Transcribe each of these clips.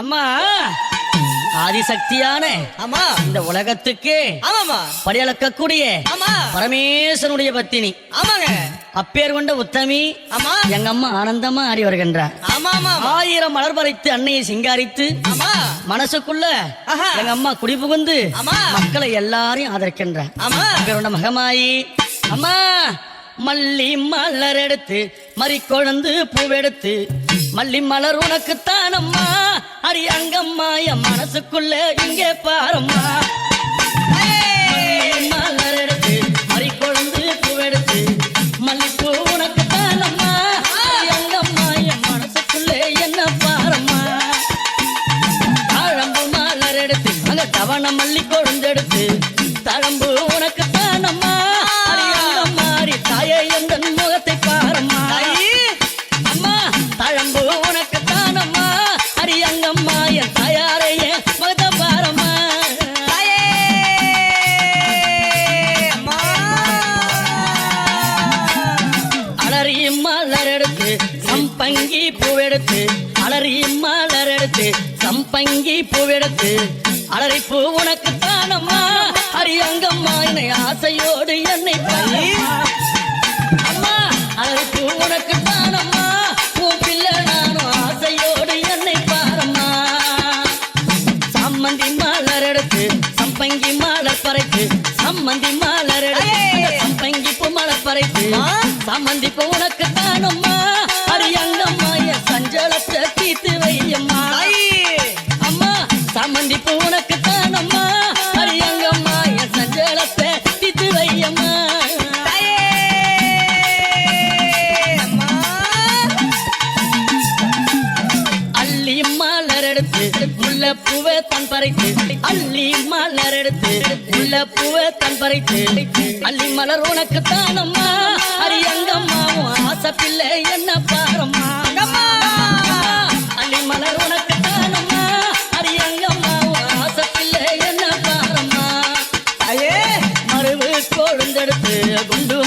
அம்மா ஆதிசக்தியான ஆமா இந்த உலகத்துக்கு ஆமாமா படியளக்கக்கூடிய ஆமா. பரமேஸ்வரனுடைய பத்தினி. ஆமாங்க. அப்பேர் கொண்ட உத்தமி ஆமா. எங்க அம்மா ஆனந்தமா ஆடி வருகின்றார். ஆமா ஆமா ஆயிரம் மலர் பறித்து அன்னையை சிங்காரித்து ஆமா. மனசுக்குள்ள. எங்க அம்மா குடி புகுந்து. மக்களை எல்லாரையும் ஆதரிக்கின்றார். ஆமா. அப்பேர் மகமாயி அம்மா மல்லி மலர் எடுத்து மறி கொழுந்து பூவெடுத்து மல்லி மலர் உனக்கு தானம்மா அடி அங்கம்மா என் மனசுக்குள்ள இங்கே பாரம்மா. மல்லி மலர் எடுத்து மறி கொழுந்து பூவெடுத்து மல்லிப்பூ உனக்கு தானம்மா அடி அங்கம்மா என் மனசுக்குள்ள என்ன பாரம்மா? ஆழம்பு மலர் எடுத்து அங்க தவண மல்லி கொழுந்தெடுத்து சம்பங்கி பூவெடுத்து அலறி பூ உனக்கு தானம்மா? அடி அங்கம்மா என்னை ஆசையோடு என்னை பாரு அம்மா அலறி பூ உனக்கு தானம்மா? உன் பிள்ளை நானும் ஆசையோடு என்னை பாரம்மா. சம்மந்தி மலர் எடுத்து சம்பங்கி மலர் பறைத்து சம்மந்தி மலர் எடுத்து சம்பங்கி பூ மலர் பறைத்து? சம்மந்தி பூ உனக்கு தானம்மா? பறைத்து அள்ளி மலர் எடுத்து உள்ள பூவை தன் பறைத்து. அள்ளி மலர் உனக்கு தானம்மா அரியங்கம்மா உன் ஆசை பிள்ளை என்ன பாரம்மா அள்ளி மலர் உனக்கு தானம்மா அரியங்கம்மா உன் ஆசை பிள்ளை என்ன பாரம்மா தாயே மறுவு கொழுந்தெடுத்து குண்டு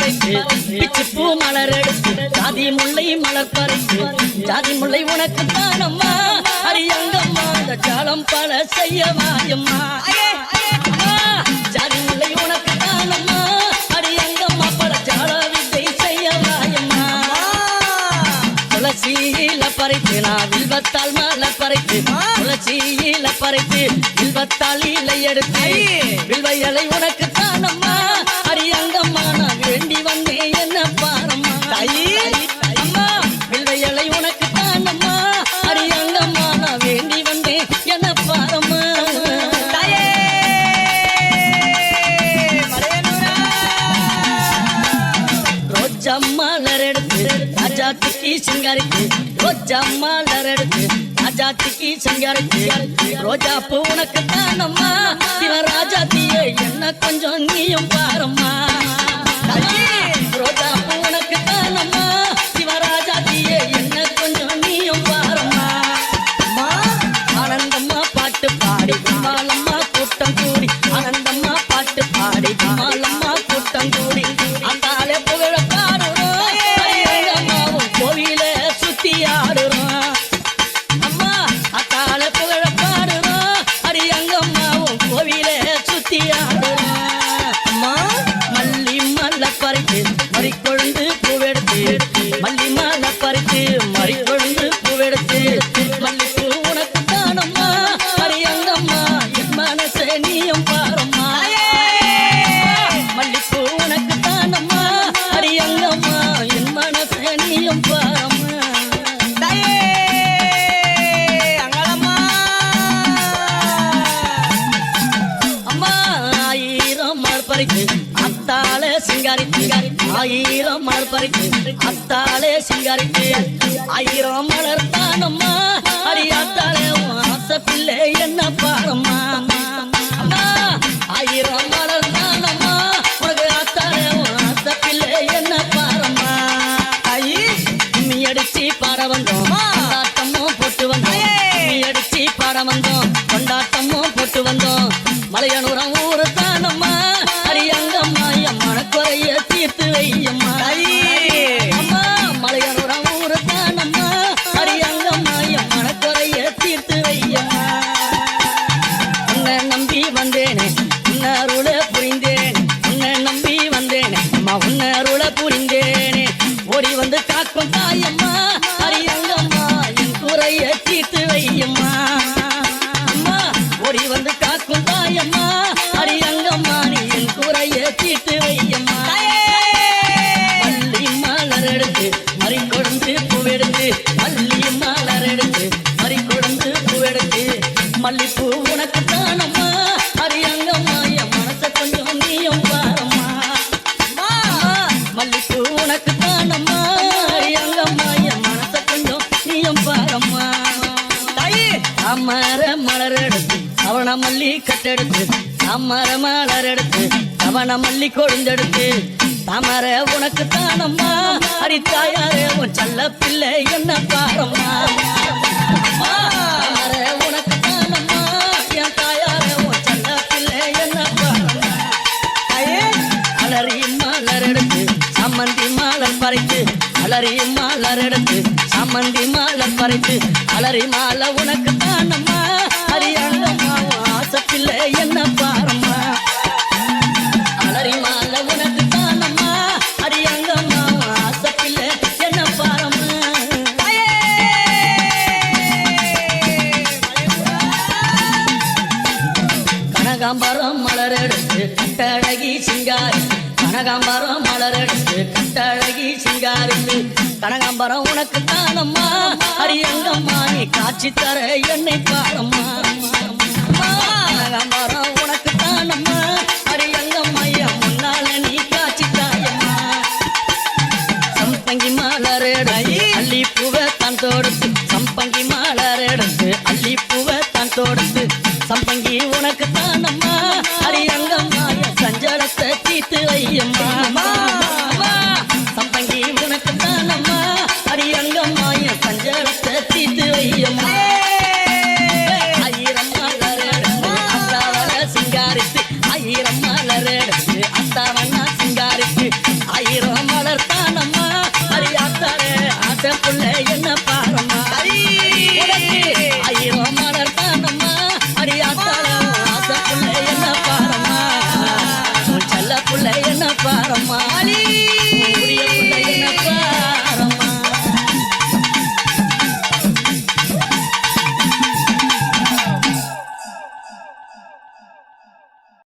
பறித்து பிச்சி பூ மலர் எடுத்து ஜாதி முல்லை மலர் பறித்து ஜாதி முல்லை உனக்கு தானம்மா அரியங்கம்மா இந்த ஜாலம் பல செய்ய அம்மா, ஜாதி முல்லை உனக்கு தானம்மா அரியங்கம்மா பல ஜால வித்தை செய்ய மாயம்மா துளசியில பறித்து நான் வில்வத்தால் மாலை பறித்து துளசியில பறித்து வில்வத்தால் இலை எடுத்து வில்வ இலை உனக்கு மலர் எடுத்து ராஜாத்திக்கு சிங்காரிக்கு ரோஜா மலர் எடுத்து சிங்காரிக்கு ரோஜா பூ உனக்கு தானம்மா சிவராஜாத்திய என்ன கொஞ்சம் நீயும் பாரம்மா. ரோஜா பூ உனக்கு தானம்மா சிங்காரிக்கு அத்தாலே சிங்காரிக்கு. ஆயிரம் மலர்த்தானம்மா அடி அத்தாலே ஆசை பிள்ளை என்ன பாரம்மா ஆயிரம் மலர்த்தானம்மா உனக்கு அத்தாலே ஆசை பிள்ளை என்ன பாரம்மா ஐ நீ அடிச்சு பாட வந்தோம். ஆட்டமும் போட்டு வந்தோம். நீ அடிச்சு பாட வந்தோம். காத்து வையம்மா. அம்மா ஓடி வந்து காக்கும் தாயம்மா. அரியங்கம்மா நீ என் குறைய தீட்டு வையம்மா. பள்ளி மலர் எடுத்து மறி கொடுந்து பூவெடுத்து பள்ளி மலர் எடுத்து மறி பூவெடுத்து மல்லிப்பூ உனக்கு தானம்மா. அம்மர மலர் எடுத்து அவன மல்லி கட்டெடுத்து அம்மர மலர் எடுத்து அவன மல்லி கொழுந்தெடுத்து. தாமர உனக்கு தானம்மா அடித்தாயாரே உன் செல்ல பிள்ளை என்ன பாரம்மா? சம்மந்தி மாலர் பறித்து அலறி மலர் எடுத்து சம்மந்தி மாலர் பறித்து அலறி மாலை உனக்கு கனகாம்பரம் மலர் எடுத்து கட்டழகி சிங்காரி. கனகாம்பரம் மலர் எடுத்து கட்டழகி சிங்காரித்து கனகாம்பரம் உனக்கு தானம்மா. அரியங்கம்மா நீ காட்சி தர என்னை பாரம்மா உனக்கு